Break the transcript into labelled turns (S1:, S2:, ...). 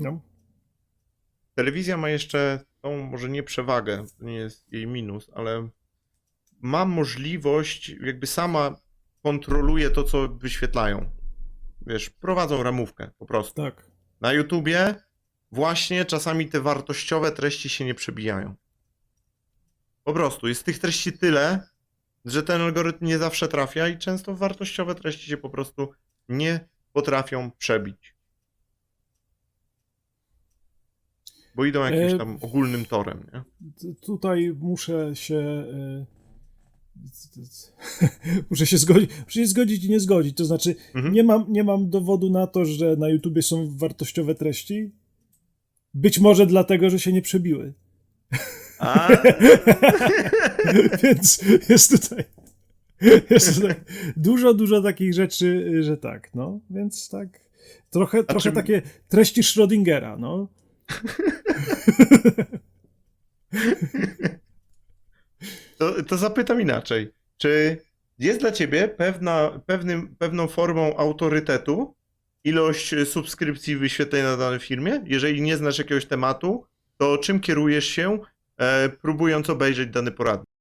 S1: No.
S2: Telewizja ma jeszcze tą, może nie przewagę, to nie jest jej minus, ale ma możliwość, jakby sama kontroluje to, co wyświetlają. Wiesz, prowadzą ramówkę po prostu.
S1: Tak.
S2: Na YouTubie właśnie czasami te wartościowe treści się nie przebijają. Po prostu jest tych treści tyle, że ten algorytm nie zawsze trafia i często wartościowe treści się po prostu nie potrafią przebić. Bo idą jakimś
S1: E,
S2: tam ogólnym torem, nie?
S1: Tutaj muszę się. e, Muszę się, zgodzić, muszę się zgodzić i nie zgodzić. To znaczy,
S2: Mhm.
S1: nie, mam, nie mam dowodu na to, że na YouTubie są wartościowe treści. Być może dlatego, że się nie przebiły.
S2: A,
S1: Więc jest tutaj. Jest tutaj dużo, dużo takich rzeczy, że tak, no. Więc tak. Trochę, trochę
S2: czym-
S1: takie treści Schrödingera, no.
S2: To, to zapytam inaczej. Czy jest dla ciebie pewna, pewnym, pewną formą autorytetu ilość subskrypcji wyświetleń na danej firmie? Jeżeli nie znasz jakiegoś tematu, to czym kierujesz się, e, próbując obejrzeć dany poradnik?